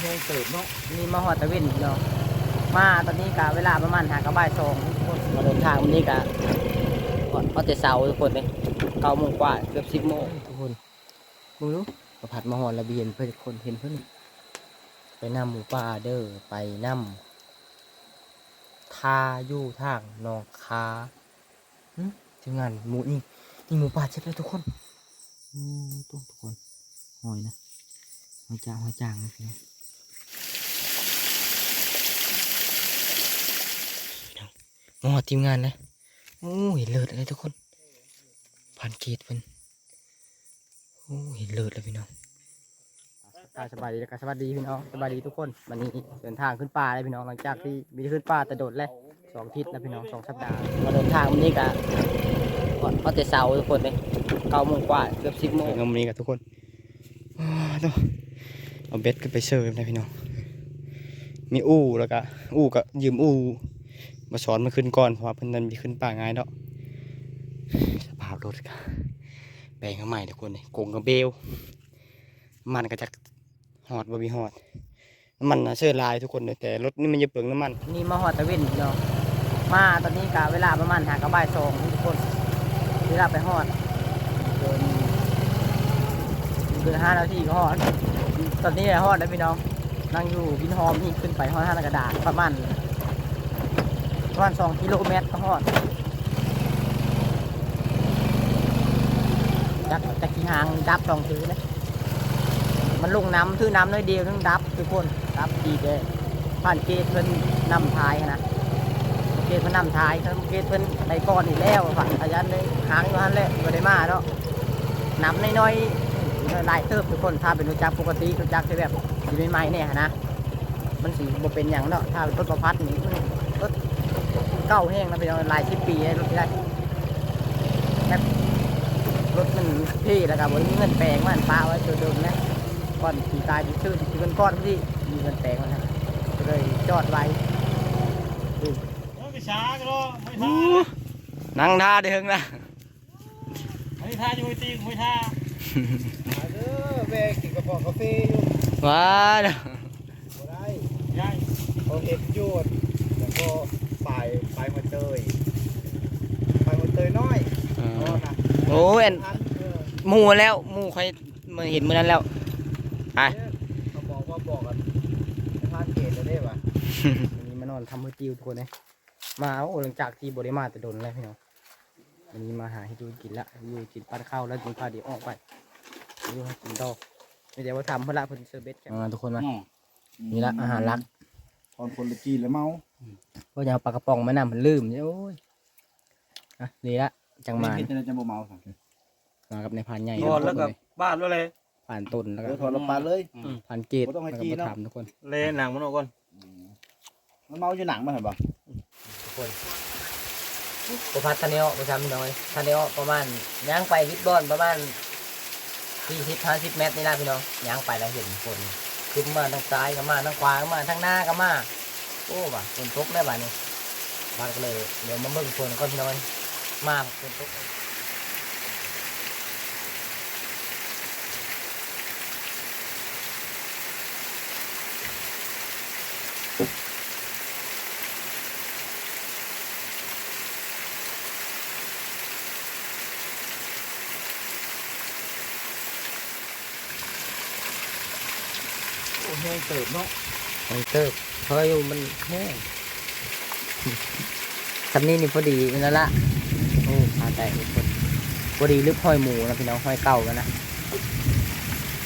แห้งเติบเนาะนี่มาหอดตะเวนพี่น้องมาตอนนี้กะเวลาประมาณหากระบ่ายสองทุกคนมาเดินทางวันนี้กะเอาแต่เสาทุกคนเลยเก้าโมงกว่าเกือบสิบโมงทุกคนมึงรู้มาผัดมาหอดระเบียนเพื่อนคนเห็นเพื่อนไปนำหมูป่าเด้อไปนำทาอยู่ทางหนองคาหึทีมงานหมูนี่นี่หมูป่าเช็ดเลยทุกคนอืมตุ้ทุกคนหอยนะหอยจางหอยจางนะพี่ น้องมอทีมงานนะโอ้เห็นเลิศเลยทุกคนผ่านเกตเป็นโอ้เห็นเลิศเลยพี่น้องสบายดีแล้วก็สวัสดีพี่น้องสบายดีทุกคนวันนี้เดินทางขึ้นป่าเลยพี่น้องหลังจากที่มีขึ้นป่าแต่โดดแล้วสองอาทิศแล้วพี่น้องสองสัปดาห์มาเดินทางวันนี้กะเอาแต่เสาทุกคนเลยเก้าโมงกว่าเกือบสิบโมงวันนี้กับทุกคนอ้าวต้องเอาเบ็ดขึ้นไปเสิร์ฟนะพี่น้องมีอู้แล้วก็อู้ก็ยืมอู้ มาสอนมันขึ้นก่อนเพราะว่าเพิ่นนั้นมีขึ้นป่าง่ายเนาะสภาพรถก็แปลงเขาใหม่ทุกคนนี่โกงกระเบลมันก็จะหอดบ่มีหอดน้ำมันนะเชื่อลายทุกคนเลยแต่รถนี่มันจะเปลืองน้ำมัน นี่มาหอดตะเวนเนาะมาตอนนี้กะเวลาประมาณหากระบายสองทุกคนเวลาไปหอดเกินเกินห้านาทีก็หอด ตอนนี้หอดแล้วพี่น้องนั่งอยู่วินหอมนี่ขึ้นไปหอดห้ากระดาษประมาณ ประมาณสองกิโลเมตรก็ฮอดจักจักกี่หางดับสองถือนะมันลงน้ำถือน้ำน้อยเดียวทั้งดับทุกคนดับดีเลยผ่านเกตเพิ่นนำท้ายนะเกตเพิ่นนำท้ายทั้งเกตเพิ่นในก้อนอีกแล้วผ่านขยันเลยหางอยู่หันแหละไม่ได้มาเนาะน้ำน้อยๆหลายเติบทุกคนถ้าเป็นรถจักรปกติรถจักรที่แบบสีใหม่เนี่ยนะมันสีบ่เป็นอย่างเนาะถ้าเป็นรถประพัดนี่รถ เก้าแห้งนะพี่น้องหลายสิบปีเลยรถที่ได้แบบรถมันพี่แล้วก็บริมีเงินแปลงมันป้าไว้ตัวเดิมนะก่อนขี่ตายที่ชื่อที่เป็นก้อนที่มีเงินแปลงมันนะก็เลยจอดไว้ไม่ช้าก็รอไม่ท่านั่งท่าเดิงนะไม่ท่าอยู่ตีไม่ท่าเด้อแบกกินกระป๋องกาแฟอยู่ว้าเด้อบ่ได้ย่ายเขาเห็นหยุดแล้วก็ ปลายปลายมาเตยปลายมาเตยน้อยอ๋อนะโอ้ยอันพันเออหมูแล้วหมูใครมาเห็นมือนั้นแล้ว ไป เขาบอกว่าบอกกันท่านเกตแล้วได้ปะ วันนี้มานอนทำมือติวทุกคนเลยมาโอ้หลังจากที่บริมาแต่โดนแล้วพี่น้องวันนี้มาหาให้ดูกินละอยู่กินปั้นข้าวแล้วกินข้าวเดี๋ยวออกไปอยู่ให้กินดอกไม่เดี๋ยวว่าทำเพื่อละเพื่อนเซอร์เบสกันมาทุกคนมานี่ละอาหารหลัก ตอนคนละจีนแล้วเมา ก็จะเอาปลากระป๋องมานำมันลืมเนี่ยโอ้ยอะนี่ละจังมาคิดจะจะบ่เมาสั่งมากับในพานใหญ่นอนแล้วกับบ้านแล้วเลยผ่านต้นแล้วเดี๋ก็ยวถอดลงปลาเลย ผ่านเกตบ่ต้องให้แล้วจี้ก็เนาะ มาทำทุกคนเลยหนังมันออกก่อนมันเมาอยู่หนังมาเห็นปะกูพัดทันเนอประจำน้อยทันเนอประมาณย่างไปวิดบอลประมาณสี่สิบห้าสิบเมตรนี่ละพี่น้องย่างไปแล้วเห็นฝนขึ้นมาทางซ้ายก็มาทางขวาก็มาทางหน้าก็มา โอ้บ่ะฝนตกแม่บ่านี่บ้านก็เลยเดี๋ยวมาเบิ่งฝนก่อนพี่น้อยมาฝนตกโอ้แห้งเติบเนาะมันเติบ เพราะอยู่มันแห้งคันนี้นี่พอดีนั่นละโอ้ขาแตกทุกคนพอดีลึกห้อยหมูนะพี่น้องห้อยเก่ากันนะ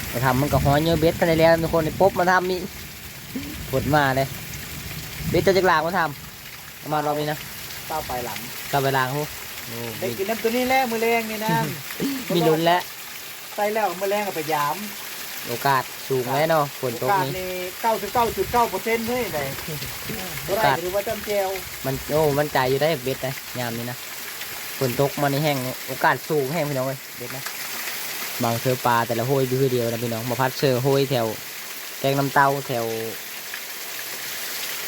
ไปทำมันก็ห้อยเยอะเบ็ดกันได้แล้วทุกคนนี่ปุ๊บมาทำนี่ผลมาเลยเบ็ดจะจักรลางมาทำประมาณรอบนี้นะเต้าไปหลังกลับไปล้างหูโอ้ได้มีกินน้ำตัวนี้แล้วมือแรงนี่นะมีลุ้นแล้วใส่แล้วมือแรงกับไปยาม โอกาสสูงแน่เนอนฝนตกโอกาสนี้นี่เก้าสิบเก้าจุดเก้าเปอร์เซ็นต์เลยได้โอบ่ได้กาสหรือว่าจำเจวมันโอ้มันใจอยู่ได้เบ็ดนะยามนี้นะฝนตกมาในแห้งโอกาสสูงแห้งพี่น้องเลยเบ็ดนะบางเสือปลาแต่ละห้วยอยู่คือเดียวนะพี่น้องมาพัดเสือห้วยแถวแกงน้ำเต้าแถว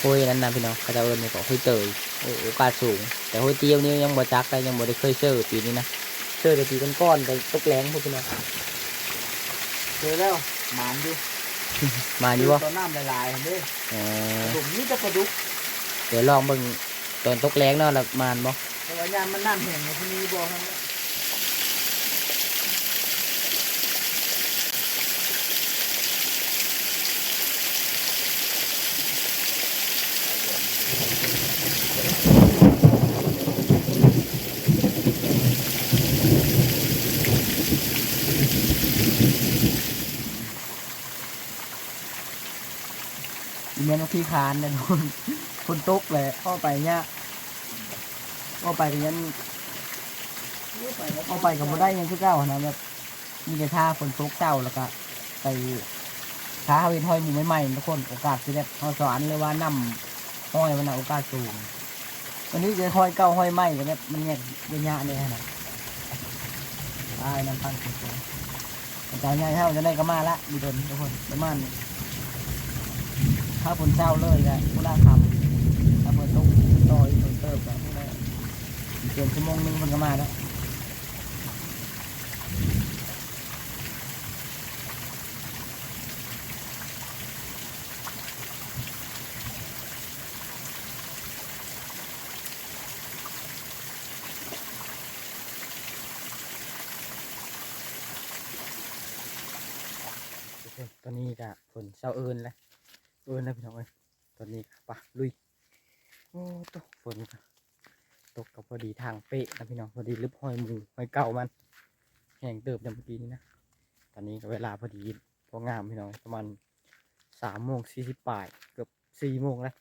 ห้วยนั้นนะพี่น้องเขาจะเอิญมาก็ห้วยเตยโอ้โอกาสสูง แต่ห้วยเตี้ยวนี่ยังบ่จักแต่ยังบ่ได้เคยเสือปีนี้นะเสือแต่ปีก้อนๆไปตกแรงพวกพี่น้อง เจอแล้วหมานอยู่มาอยู่บ่ตอนน้ำละลายเด้เออผมนี่จะปลาดุกเดี๋ยวลองเบิ่งตอนตกแรงเนาะแล้วมานบ่แต่ว่ายามมันน้ำแห้งในที่นี้บ่ครับ อีเมนที่คานเนี่ยคนคนตกเลยเข้าไปเนี่ยเข้าไปกันยันเข้าไปกับบ่ได้ยังคือเก้าหนะแบบมีแต่ท่าฝนตกเจ้าแล้วก็ไปท้าเวนห้อยหมูใหม่ๆทุกคนโอกาสที่ได้เขาสอนเลยว่านำห้อยมันนะโอกาสสูงวันนี้จะห้อยเก้าห้อยไม้กันแบบมันเนี่ยยะๆเนี่ยนะตายน้ำพังสุดๆแต่ใจง่ายเท่าจะได้ก็มาละดีดนทุกคนประมาณนี้ ถ้าฝนเจ้าเลยก็ผู้ล่าคำถ้าฝนตกต่ออีกฝนเติบก็ผู้ล่าเกินชั่วโมงหนึงมันก็มาแล้วตอนนี้ก็ฝนเช้าเอินแล้ว เออนะพี่น้องเอ้ยตอนนี้ปะลุย โอ้ตกฝนก็ตกกับพอดีทางเป๊ะนะพี่น้องพอดีลึบห้อยหมูห้อยเก่ามัน แห้งเติบอย่างเมื่อกี้นี้นะ ตอนนี้ก็เวลาพอดีพองามพี่น้องประมาณสามโมงสี่สิบปลายเกือบสี่โมงแล้ว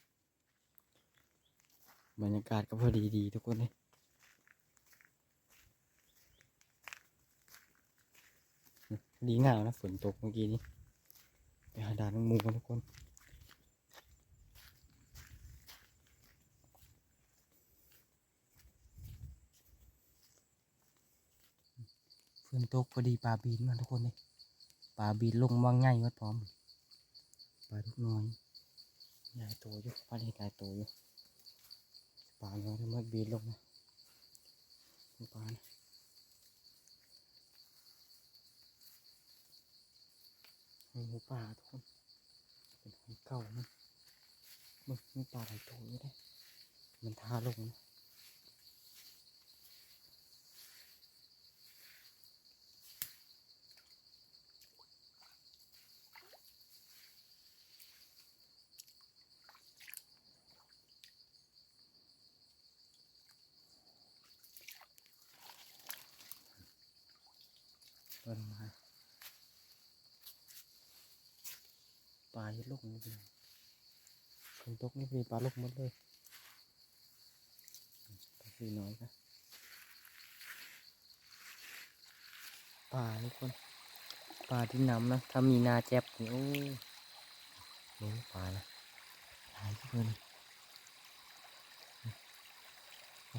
บรรยากาศก็พอดีดีทุกคนเลยดีงามนะฝนตกเมื่อกี้นี้ไปหาด่านน้องหมูกันทุกคน นตกพอดีปลาบีนมาทุกคนเลยปลาบีนลงวางง่ายวัดพร้อมปลาทุกน้อยหลายตัวอยู่ปลาเล็กหลายตัวอยู่ปลาน้อยทั้งหมดบีนลงนะปลานะหมูป่าทุกคนเป็นของเก่ามันมึงมีปลาหลายตัวอยู่ได้มันทาลงนะต้นไม้ปลาที่ลงนี่เป็นฝ นตกนี่มีปลาลงหมดเลยปลาสีน้อยนะปลาทุกคนปลาที่น้ำนะถ้ามีนาแจ็บนี่โอ้นี่ปลานะหลายทุกคน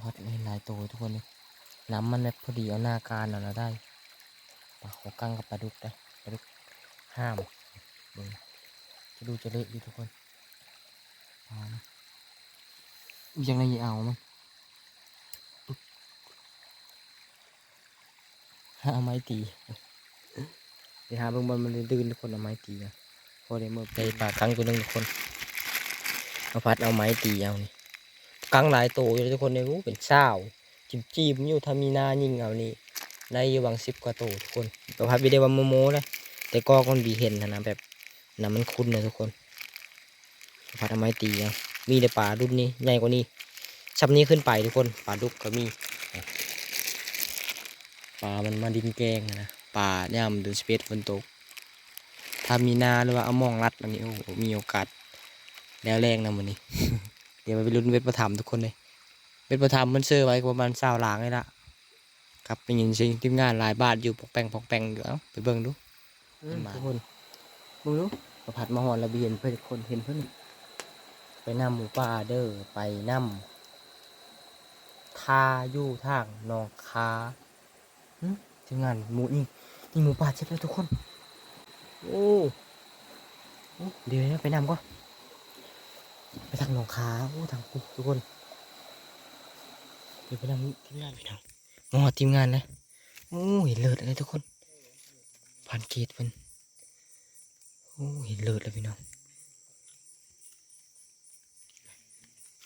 วัดนี่หลายตัวทุกคนเลยน้ำมันแบบพอดีเอาหน้าการเอาละได้ปลาขอกั้งกับปลาดุกได้ปลาดุกห้ามเบิ่งจะดูจะเละดีทุกคน ปลานะยังไงเอามันหาเอาไม้ตีเดี๋ยวหาบิ่งบอลมันดื้นทุกคนเอาไม้ตีนะพอได้เมื่อไปปลากังตัวหนึงทุกคนเอาพัดเอาไม้ตีเอานี่กังหลายตัวอยู่ทุกคนในรู้เป็นเศร้าจิบจีบอยู่ถ้ามีนายิงเอานี่ได้อยู่บางสิบกว่าตัวทุกคนประพัดวิดีโอว่าโมโมนะแต่ก็คนบีเห็นนะนะแบบน้ำมันคุ้นนะทุกคน พัดเอาไม้ตีเอามีแต่ปลารุ่นนี้ใหญ่กว่านี้ชับนี้ขึ้นไปทุกคนปลาดุกก็มีปลามันมาดินแกงนะป่าย่ำดูสเปซฝนตก ถ้ามีนาหรือว่าเอามองรัดอันนี้โอ้โหมีโอกาสแล้วแรงนะมันนี้ เดี๋ยวไปลุ้นเวทประถมทุกคนเลยเวทประถมมันเซอร์ไว้ประมาณสาวหลางเลยละครับเป็นยินซิทีมงานหลายบาทอยู่ปอกแปงปอกแปงอยู่เอ้าไปเบิ่งดูทุกคนมึงดูประพัดมาหอนระเบียนเพื่อนคนเห็นเพื่อนไป นำหมูป่าเด้อไปนำทาอยู่ทางนองคาหึทีมงานหมูนี่นี่หมูป่าเจ็บแล้วทุกคน โอ้โอ้เดี๋ยวไปนำก็ไปทางหนองคาโอ้ทางกูทุกคน เดี๋ยวไปนำทีมงานไปทางมอทีมงานนะโอ้เห็นเลิศเลยทุกคนผ่านเกตมันโอ้โอ้เห็นเลือดเลยพี่น้อง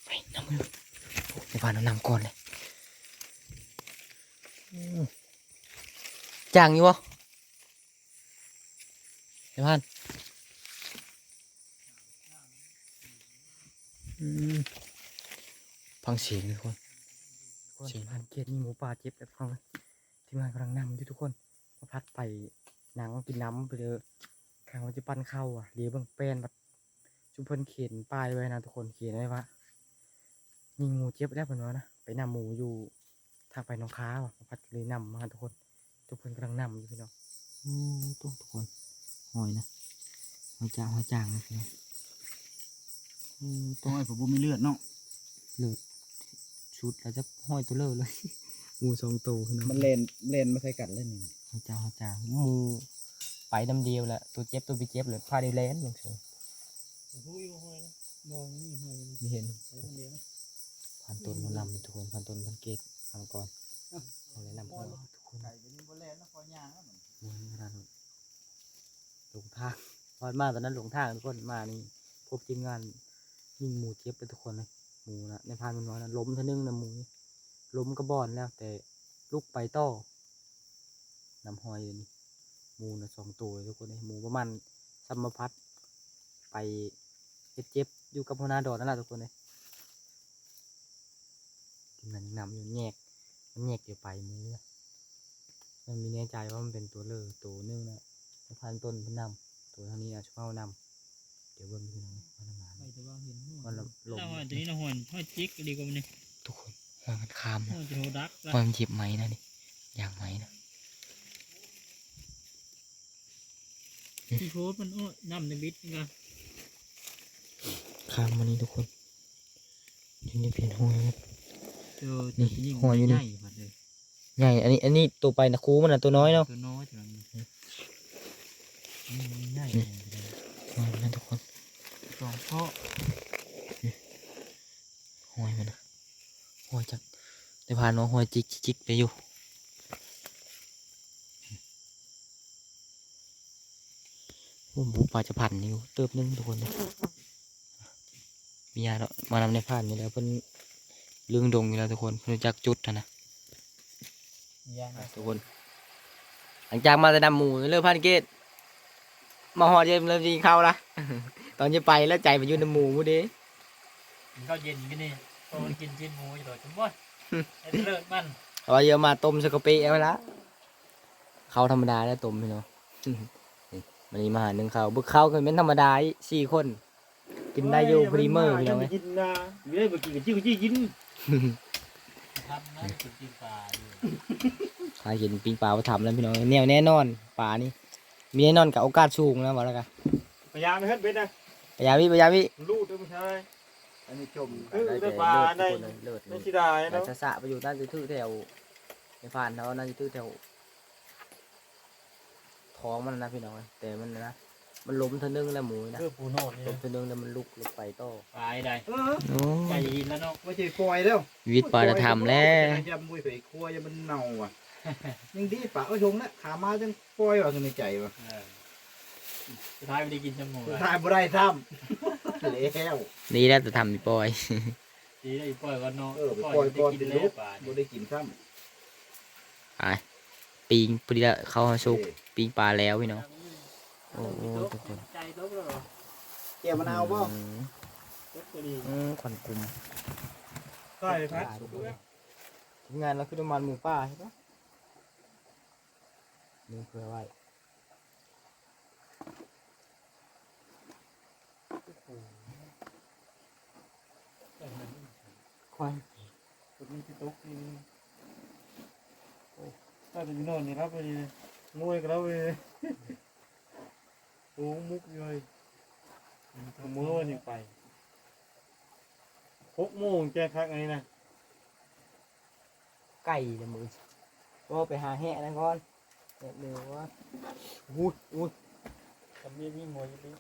ไป น้ำมือโอ้ในบ้านเอาน้ำก่อนเลยจางอยู่วะในบ้านฟังเสียงทุกคนเสียงพันเกียรติมีหมูป่าเจ็บแบบฟังทีมงานกำลังนำอยู่ทุกคนมาพัดไปนังกินน้ำไปเลยข้างมันจะปั้นเข้าอะเรียบเบิ่งแป้นแบบชุมพิ่นเขียนป้ายไว้นะทุกคนเขียนไว้ว่า ยิงงูเจ็บแล้วเพิ่นว่านะไปนำหมูอยู่ทางไปหน้องค้าว่ะพัดเลยนำมาทุกคน ทุกคนกำลังนำอยู่พี่น้องอืมตุ้ทุกคนหอยนะหอยจางหอยจางนะพี่น้องอืมตรงไอ้ผมบ่มีเลือดเนาะเลือดชุดแล้วจะห้อยตัวเลอะเลยงูสองตัวพี่น้องมันเล่นเล่นไม่ใช่กัดเล่นนี่หอยจางหอยจางหมูไปดำเดียวแหละตัวเจ็บตัวไปเจ็บเลยพาได้แลนลงเฉยหูอยู่ห้อยนะมองนี่ห้อยไม่เห็นคนเดียว พันต้นนำทุกคนพันต้นพันเกตทำก่อนเอาเลยนำก่อนทุกคนไก่เป็นบ่เล่นแล้วพอย่างแล้วมันมึงขนาดนั้นหลงทางพอดมาตอนนั้นหลงทางทุกคนมานี่พบทีมงานยิงหมูเจ็บไปทุกคนเลยหมูนะในพานมันน้อยนะล้มท่านึงนะหมูนี่ล้มกระบอนแล้ว แต่ลูกไปต่อนำหอยอยู่นี่หมูนะสองตัวทุกคนเลยหมูประมาณสัมมพัดไปเจ็บอยู่กับพนาดอนนั่นแหละทุกคนเลย ทีมงานนำอยู่แยก มันแยกเดี๋ยวไปมือนะมันมีแน่ใจว่ามันเป็นตัวเลอตัวนึงนะสะพานต้นเพิ่นนำตัวเท่านี้นะช่วยเอานำเดี๋ยวเบิ่งพี่น้องมันมาไปแต่ว่าเห็นหัวมันลมถ้าหอยตัวนี้นะหอยหอยจิกก็ดีกว่ามันนี่ทุกคนหอยมันคามหนะอยจะโหดักละหอยมันหยิบไหมนะนี่อย่างไหมนะที่โพสต์มันโอ้ยน้ำในบิดนี่กันคามมันนี่ทุกคนอยู่ในเพียนหอยนะเจอนี่ตัวยิ่งหอยอยู่นี่ ใหญ่หมดเลยใหญ่อันนี้อันนี้ตัวไปนะครูมันนะตัวน้อยเนาะตัวน้อยจังนี่ใหญ่หอยมันนะทุกคนสองเพราะหอยมันนะหอยจากในพานน้องหอยจิกจิกจิกไปอยู่ผมบุกปลาจะพันอยู่เติบหนึงทุกคนเลยมียาเนาะมานำในผ่านอยู่แล้วเพิ่น เรื่องดงอยู่แล้วทุกคนเพิ่นรู้จักจุดนะนะยางทุกคน หลังจากมาแต่นำหมูเริ่มพันเกตมาหอดเย็นเริ่มยิงเข้าละตอนจะไปแล้วใจไปอยู่ในหมูเด้กินข้าวเย็นกันนี่พอมันกินชิ้นหมูอยู่ต่อจังบ่ไอ้เลิศมันเอาไว้เยอะมาต้มสกปรกเอาไว้ละข้าวธรรมดาแล้วต้มพี่เนาะนี่มันนี้มาหาหนึ่งข้าวบึกข้าวก็เป็นธรรมดาอีสี่คน กินได้อยู่พรีเมอร์พี่น้องกินนะอยู่ได้บ่กินก็จิ้วจี้กินทำนะกินกินปลาอยู่ใครเห็นปิงปลามาทำแล้วพี่น้องแนวแน่นอนปลานี่มีแน่นอนกับโอกาสสูงนะบอกแล้วกันพยายามไม่เฮ็ดเบ็ดนะพยายามพี่พยายามพี่ลูกด้วยผู้ชายอันนี้จมเออได้ปลาได้เลิศไม่สิได้แต่เนาะสะสะไปอยู่น่าจะทื่อแถวในผ่านเขาน่าจะทื่อแถวท้องมันนะพี่น้องแต่มันนะ มันล้มเทานึงแล้วหมูนะเพื่อปูโนดนี่ล้มเทานึงแล้วมันลุกลุกไปต่อปลาได้เออโอ้ใจยินแล้วเนาะไม่ใช่ปล่อยแล้ววิทย์ปลาจะทำแล้วยำมวยไปครัวยังมันเน่าอะยังดีปะเอาชงนะขามาจังปล่อยว่าในใจว่ะเออสุดท้ายไม่ได้กินจมูกสุดท้ายบ่ได้ทำแล้วนี่แล้วจะทำพี่ปอยดีได้ปล่อยวันเนาะเออไปปล่อยก่อนกิเป็นแล้ลูวกปลาบ่ได้กินซ้ไปปิงปรีละเขาำสุกปิงปลาแล้วพี่น้อง โอ้โหทุกคนใจตกแล้วเหรอเกี่ยวมะนาวบ่อืมตกก็ดีอืมขวัญกลุ่มใช่พัดทีมงานเราคือประมาณหมูป่าใช่ปะนี่เพื่อไว้ควายคนนี้ที่ตกนี่โอ้ถ้าจะอยู่โน่นนี่รับไปเลยงวยก็รับไป เลยโอ้มุกเลยขโมยนี่ไปหกโมงแจ้งคักอันนี้นะไก่ละมือก็ไปหาแหะนะก่อนแหะเนื้อว่าอุ้ยอุ้ยทำเมียวิ่งหัวยิ่ง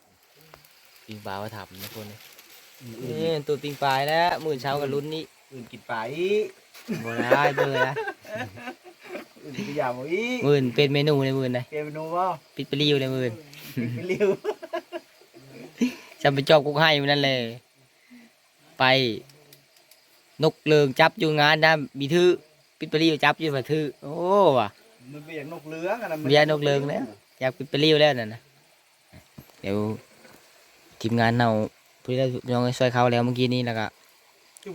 ปิงปลาว่าทำนะคนนี่ตัวปิงปลาแล้วมือเช้ากับลุ้นนี่อื่นกินไปบ่ได้เบอร์นะอื่นกินยามอีมือนเป็นเมนูในมือนเลยเกมนูบ่ปิดไปริวในมือนไป เร็วจำไปจอบกุกให้มันนั่นเลย ไป นกเลิงจับอยู่งานนะมีทื่อปิดปรีอยู่จับอยู่มาทื่อโอ้ว่ะมันเบียกนกเลื้องอะนะเบียร์นกเลิงแล้วอยากปิดปรีอยู่แล้วนั่นนะเดี๋ยวทีมงานเราเพื่อน้องไอ้ซอยเขาแล้วเมื่อกี้นี้แล้วก็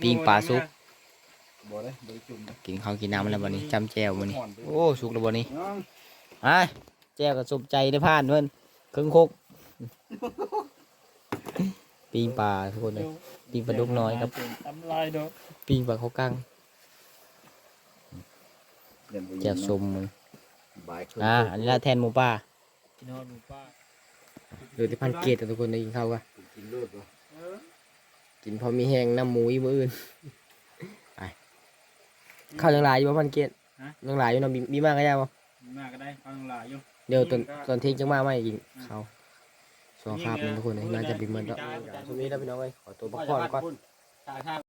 ปิ้งปลาซุปบ่ได้บ่ได้จุ่มนะกินข้าวกินน้ำแล้ววันนี้จำแจววันนี้ห่อนไปโอ้สุกแล้ววันนี้น้องอะแจวกับสมใจได้ผ่านเพื่อน ครึ่งคกปิ้งปลาทุกคนเลยปิ้งปลาดุกน้อยครับทำลายดอกปิ้งปลาเขากั้งเดี๋ยวบ่แจวสมมึงบ่ายครึ่งอ่าอันนี้ละแทนหมูป่ากินนอนหมูป้าหรือที่พันเกตทุกคนได้กินข้าวกันกินเลือดบ่เออกินพอมีแห้งน้ำหมูอีกมืออื่นไปข้าวยังหลายอยู่ป่ะพันเกตยังหลายอยู่เนาะมีมีมากก็ได้ป่ะมาก็ได้ฟังหลายอยู่ เดี๋ยวตอนตอนเที่ยงจังมาไม่กินข้าวสองคาบนึงทุกคนเลยน่าจะบินมันแล้วช่วงนี้นะพี่น้องเอ้ยขอตัวพักผ่อนก่อนทางทาง